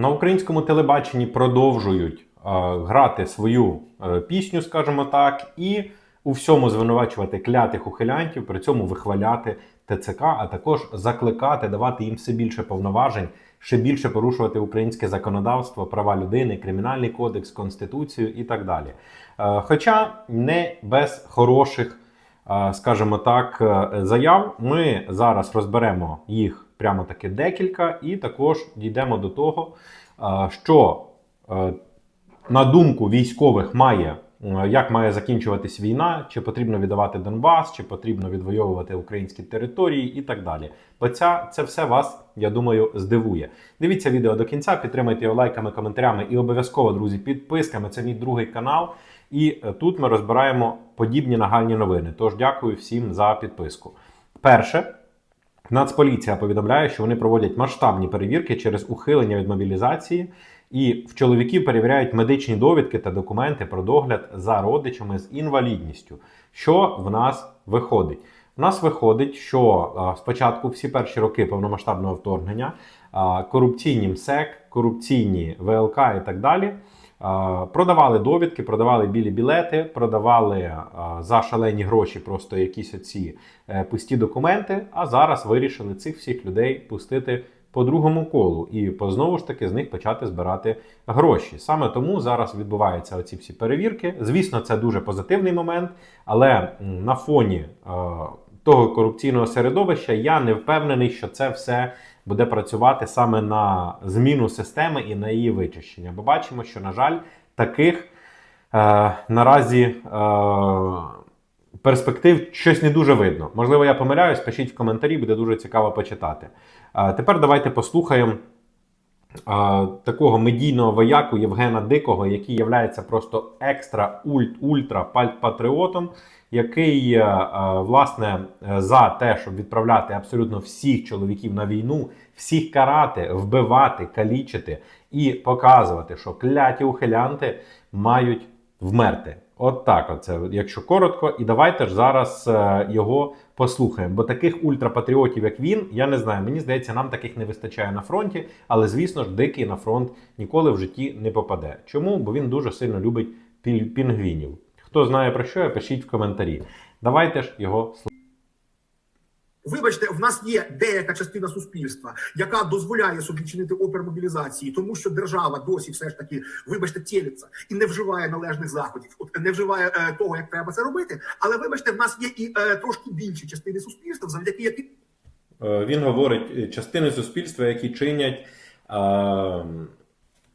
На українському телебаченні продовжують е, грати свою е, пісню, скажімо так, і у всьому звинувачувати клятих ухилянтів, при цьому вихваляти ТЦК, а також закликати, давати їм все більше повноважень, ще більше порушувати українське законодавство, права людини, кримінальний кодекс, конституцію і так далі. Е, Хоча не без хороших, скажімо так, заяв, ми зараз розберемо їх прямо таки декілька, і також дійдемо до того, що на думку військових має. е, Як має закінчуватись війна, чи потрібно віддавати Донбас, чи потрібно відвоювати українські території і так далі. Бо ця, це все вас, я думаю, здивує. Дивіться відео до кінця, підтримайте його лайками, коментарями і обов'язково, друзі, підписками. Це мій другий канал. І е, тут ми розбираємо подібні нагальні новини. Тож дякую всім за підписку. Перше, Нацполіція повідомляє, що вони проводять масштабні перевірки через ухилення від мобілізації, і в чоловіків перевіряють медичні довідки та документи про догляд за родичами з інвалідністю. Що в нас виходить? В нас виходить, що а, спочатку всі перші роки повномасштабного вторгнення а, корупційні МСЕК, корупційні ВЛК і так далі. Продавали довідки, продавали білі білети, продавали за шалені гроші просто якісь оці е, пусті документи. А зараз вирішили цих всіх людей пустити по другому колу і по знову ж таки з них почати збирати гроші. Саме тому зараз відбуваються оці всі перевірки. Звісно, це дуже позитивний момент, але на фоні того корупційного середовища я не впевнений, що це все буде працювати саме на зміну системи і на її вичищення. Бо бачимо, що на жаль, таких е, наразі. Е, перспектив щось не дуже видно. Можливо, я помиляюсь, пишіть в коментарі, буде дуже цікаво почитати. А тепер давайте послухаємо такого медійного вояку Євгена Дикого, який є просто екстра ульт ультра патріотом, який е, е, власне е, за те, щоб відправляти абсолютно всіх чоловіків на війну, всіх карати, вбивати, калічити і показувати, що кляті ухилянти мають вмерти. От так, оце, якщо коротко, і давайте ж зараз його послухаємо. Бо таких ультрапатріотів, як він, я не знаю. Мені здається, нам таких не вистачає на фронті, але звісно ж, дикий на фронт ніколи в житті не попаде. Чому? Бо він дуже сильно любить пінгвінів. Хто знає про що, пишіть в коментарі. Давайте ж його. Вибачте, в нас є деяка частина суспільства, яка дозволяє собі чинити опір мобілізації, тому що держава досі все ж таки, вибачте, тілиться і не вживає належних заходів, от не вживає е, того, як треба це робити. Але вибачте, в нас є і е, трошки більші частини суспільства, завдяки яким Е, Він говорить е, частини суспільства, які чинять е,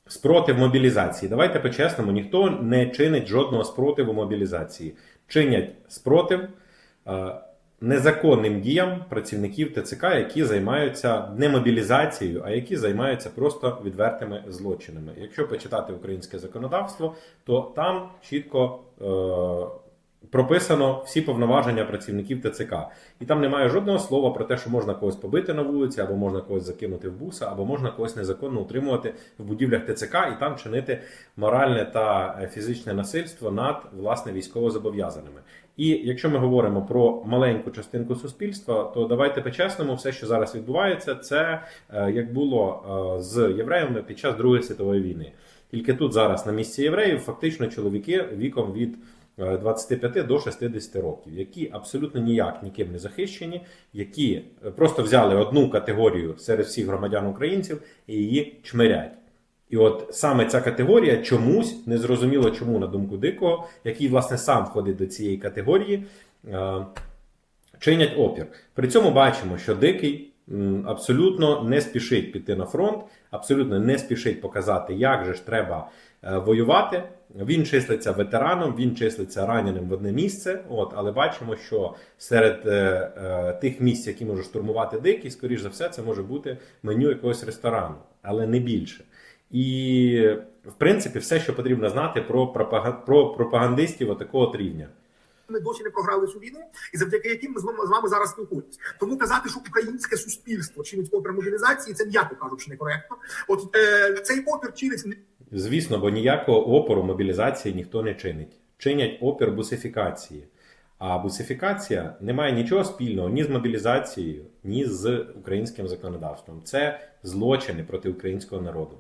спротив мобілізації. Давайте по-чесному, ніхто не чинить жодного спротиву мобілізації. Чинять спротив е, незаконним діям працівників ТЦК, які займаються не мобілізацією, а які займаються просто відвертими злочинами. Якщо почитати українське законодавство, то там чітко. Е, прописано всі повноваження працівників ТЦК. І там немає жодного слова про те, що можна когось побити на вулиці, або можна когось закинути в буса, або можна когось незаконно утримувати в будівлях ТЦК і там чинити моральне та е, фізичне насильство над власне військовозобов'язаними. І якщо ми говоримо про маленьку частинку суспільства, то давайте по-чесному, все, що зараз відбувається, це е, як було е, з євреями під час Другої світової війни. Тільки тут зараз на місці євреїв фактично чоловіки віком від 25 до 60 років, які абсолютно ніяк ніким не захищені, які е, просто взяли одну категорію серед всіх громадян українців і її чмирять. І от саме ця категорія чомусь незрозуміло чому, на думку дикого, який власне сам входить до цієї категорії, е, чинять опір. При цьому бачимо, що дикий абсолютно не спішить піти на фронт, абсолютно не спішить показати, як же ж треба е, воювати. Він числиться ветераном, він числиться раненим в одне місце. От, але бачимо, що серед е, е, тих місць, які може штурмувати дикий, скоріш за все, це може бути меню якогось ресторану, але не більше. І в принципі, все, що потрібно знати про про пропагандистів отакого от рівня. ми досі не програли цю війну, і завдяки яким ми з вами зараз спілкуємося. Тому казати, що українське суспільство чинить опір мобілізації, це м'яко кажучи некоректно. От е, цей опір чинить Звісно, бо ніякого опору мобілізації ніхто не чинить. Чинять опір бусифікації. А бусифікація не має нічого спільного ні з мобілізацією, ні з українським законодавством. Це злочини проти українського народу.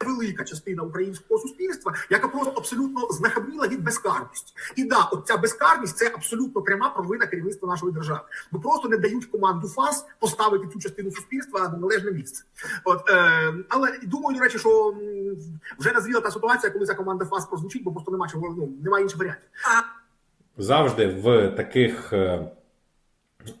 Велика частина українського суспільства, яка просто абсолютно знахабніла від безкарності. І да, от ця безкарність це абсолютно пряма провина керівництва нашої держави. Бо просто не дають команду ФАС поставити цю частину суспільства на належне місце. От е, але думаю, до речі, що вже назріла та ситуація, коли ця команда ФАС прозвучить, бо просто немає чого ну немає інших варіантів. завжди в таких е,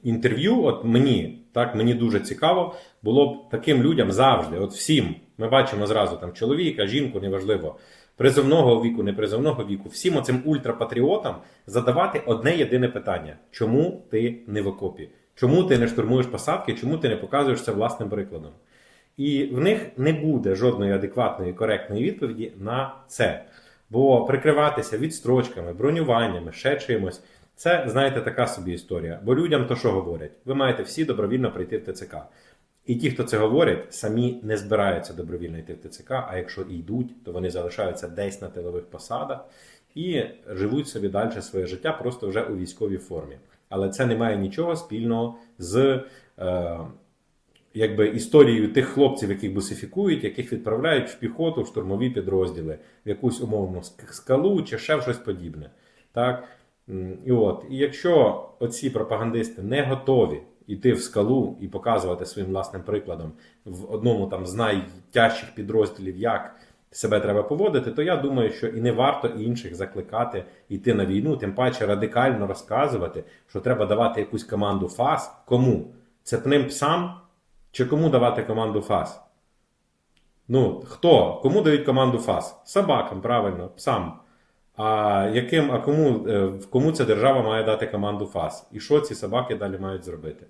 інтерв'ю, от мені, так, мені дуже цікаво, було б таким людям завжди, от всім, ми бачимо зразу там чоловіка, жінку, неважливо, призовного віку, непризовного віку, всім оцим ультрапатріотам задавати одне єдине питання: чому ти не в окопі? Чому ти не штурмуєш посадки? Чому ти не показуєш це власним прикладом? І в них не буде жодної адекватної коректної відповіді на це. Бо прикриватися відстрочками, бронюваннями, ще чимось, це, знаєте, така собі історія. Бо людям то що говорять? Ви маєте всі добровільно прийти в ТЦК. І ті, хто це говорять, самі не збираються добровільно йти в ТЦК, а якщо йдуть, то вони залишаються десь на тилових посадах і живуть собі далі своє життя просто вже у військовій формі. Але це не має нічого спільного з е, якби історією тих хлопців, яких бусифікують, яких відправляють в піхоту, в штурмові підрозділи, в якусь умовну скалу чи ще в щось подібне. Так? І от, і якщо оці пропагандисти не готові йти в скалу і показувати своїм власним прикладом в одному там з найтяжчих підрозділів, як себе треба поводити, то я думаю, що і не варто інших закликати йти на війну, тим паче радикально розказувати, що треба давати якусь команду ФАС. Кому? Цепним псам чи кому давати команду ФАС? Ну, хто? Кому дають команду ФАС? Собакам, правильно, псам. А яким, а кому, е, кому ця держава має дати команду ФАС? І що ці собаки далі мають зробити?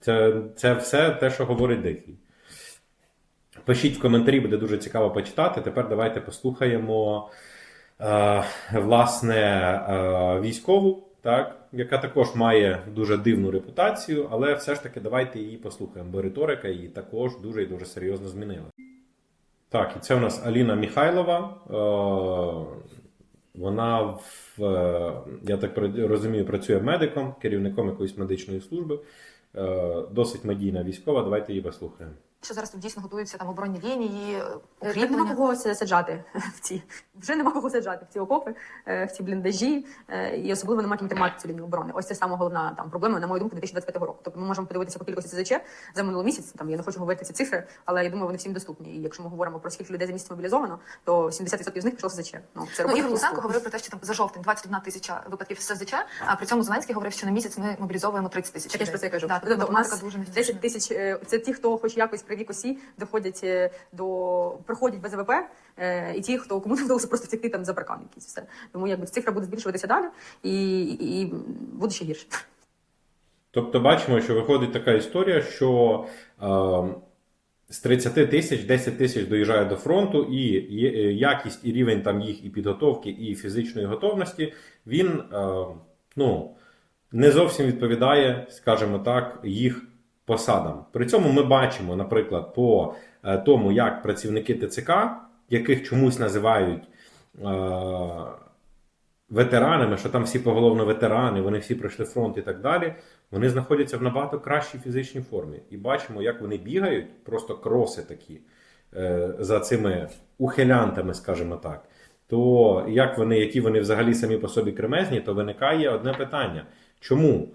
Це, це все те, що говорить Дикий. Пишіть в коментарі, буде дуже цікаво почитати. Тепер давайте послухаємо е, власне е, військову, так, яка також має дуже дивну репутацію, але все ж таки давайте її послухаємо, бо риторика її також дуже і дуже серйозно змінила. Так, і це у нас Аліна Міхайлова. Е, вона, в, е, я так розумію, працює медиком, керівником якоїсь медичної служби. Е, Досить медійна військова. Давайте її послухаємо. Що зараз тут дійсно готуються там оборонні лінії, Е, Так нема кого саджати в ці. Вже нема кого саджати в ці окопи, е, в ці бліндажі, е, і особливо нема ким тримати цю лінію оборони. Ось це саме головна там проблема, на мою думку, 2025 року. Тобто ми можемо подивитися по кількості СЗЧ за минулий місяць. Там я не хочу говорити ці цифри, але я думаю, вони всім доступні. І якщо ми говоримо про скільки людей за місяць мобілізовано, то 70% з них пішло СЗЧ. Ну це Ну, Луценко говорив про те, що там за жовтень 21 тисяча випадків СЗЧ, а при цьому Зеленський говорив, що на місяць ми мобілізовуємо 30 тисяч. Так я ж про це кажу. Да, тобто, у нас дуже 10 тисяч е, це ті, хто хоч якось при вік доходять е, до проходять без АВП, е, і ті, хто кому не вдалося просто втекти там за паркан якийсь все. Тому якби цифра буде збільшуватися далі і, і, і буде ще гірше. Тобто бачимо, що виходить така історія, що е, з 30 тисяч 10 тисяч доїжджає до фронту, і е, якість і рівень там їх і підготовки, і фізичної готовності, він е, ну, не зовсім відповідає, скажімо так, їх посадам. При цьому ми бачимо, наприклад, по е, тому, як працівники ТЦК, яких чомусь називають. Е, ветеранами, що там всі поголовно ветерани, вони всі пройшли фронт і так далі. Вони знаходяться в набагато кращій фізичній формі. І бачимо, як вони бігають, просто кроси такі е, за цими ухилянтами, скажімо так. То як вони, які вони взагалі самі по собі кремезні, то виникає одне питання: чому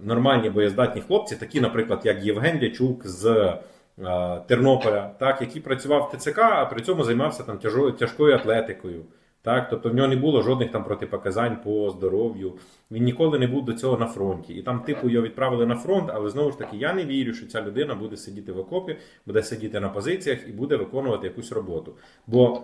нормальні боєздатні хлопці, такі, наприклад, як Євген Дячук з е, Тернополя, так, який працював в ТЦК, а при цьому займався там тяжкою атлетикою. Так, тобто в нього не було жодних там протипоказань по здоров'ю. Він ніколи не був до цього на фронті. І там, типу, його відправили на фронт, але знову ж таки, я не вірю, що ця людина буде сидіти в окопі, буде сидіти на позиціях і буде виконувати якусь роботу. Бо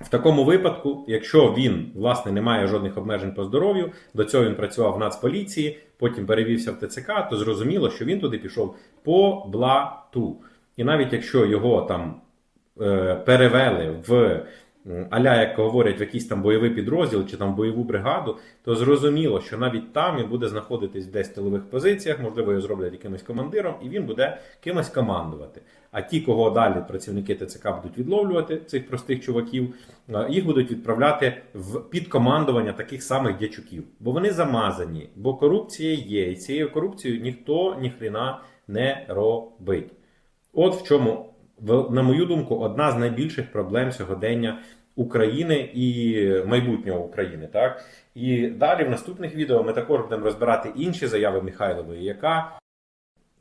в такому випадку, якщо він власне не має жодних обмежень по здоров'ю, до цього він працював в Нацполіції, потім перевівся в ТЦК, то зрозуміло, що він туди пішов по блату. І навіть якщо його там е, перевели в аля, як говорять, в якийсь там бойовий підрозділ чи там бойову бригаду, то зрозуміло, що навіть там він буде знаходитись десь в тилових позиціях, можливо, його зроблять якимось командиром, і він буде кимось командувати. А ті, кого далі працівники ТЦК будуть відловлювати, цих простих чуваків, їх будуть відправляти в підкомандування таких самих дячуків, бо вони замазані, бо корупція є, і цією корупцією ніхто ніхрена не робить. От в чому на мою думку, одна з найбільших проблем сьогодення України і майбутнього України. Так? І далі в наступних відео ми також будемо розбирати інші заяви Михайлової, яка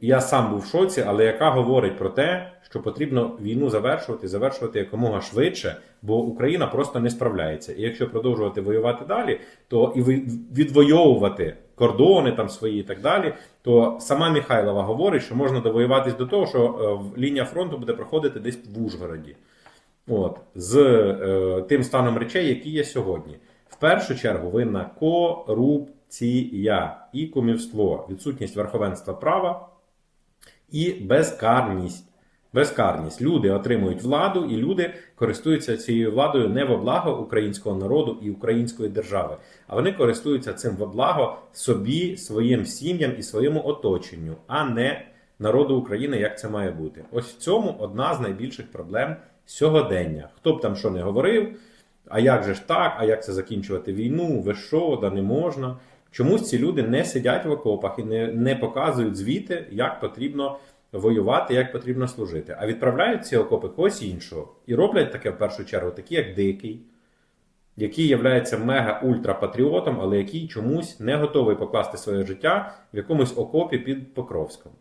я сам був в шоці, але яка говорить про те, що потрібно війну завершувати, завершувати якомога швидше, бо Україна просто не справляється. І якщо продовжувати воювати далі, то і відвоювати кордони там свої і так далі, то сама Михайлова говорить, що можна довоюватись до того, що е, лінія фронту буде проходити десь в Ужгороді. От, з е, тим станом речей, які є сьогодні. В першу чергу винна корупція і кумівство, відсутність верховенства права і безкарність. Безкарність. Люди отримують владу, і люди користуються цією владою не во благо українського народу і української держави, а вони користуються цим во благо собі, своїм сім'ям і своєму оточенню, а не народу України, як це має бути. Ось в цьому одна з найбільших проблем сьогодення. Хто б там що не говорив, а як же ж так, а як це закінчувати війну? Ви що, да не можна. Чомусь ці люди не сидять в окопах і не, не показують звіти, як потрібно воювати, як потрібно служити. А відправляють ці окопи когось іншого. І роблять таке в першу чергу, такі як Дикий, який є мега-ультра-патріотом, але який чомусь не готовий покласти своє життя в якомусь окопі під Покровськом.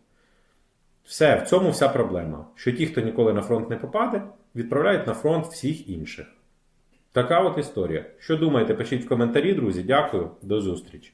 Все, в цьому вся проблема. Що ті, хто ніколи на фронт не попаде, відправляють на фронт всіх інших. Така от історія. Що думаєте, пишіть в коментарі, друзі. Дякую, до зустрічі.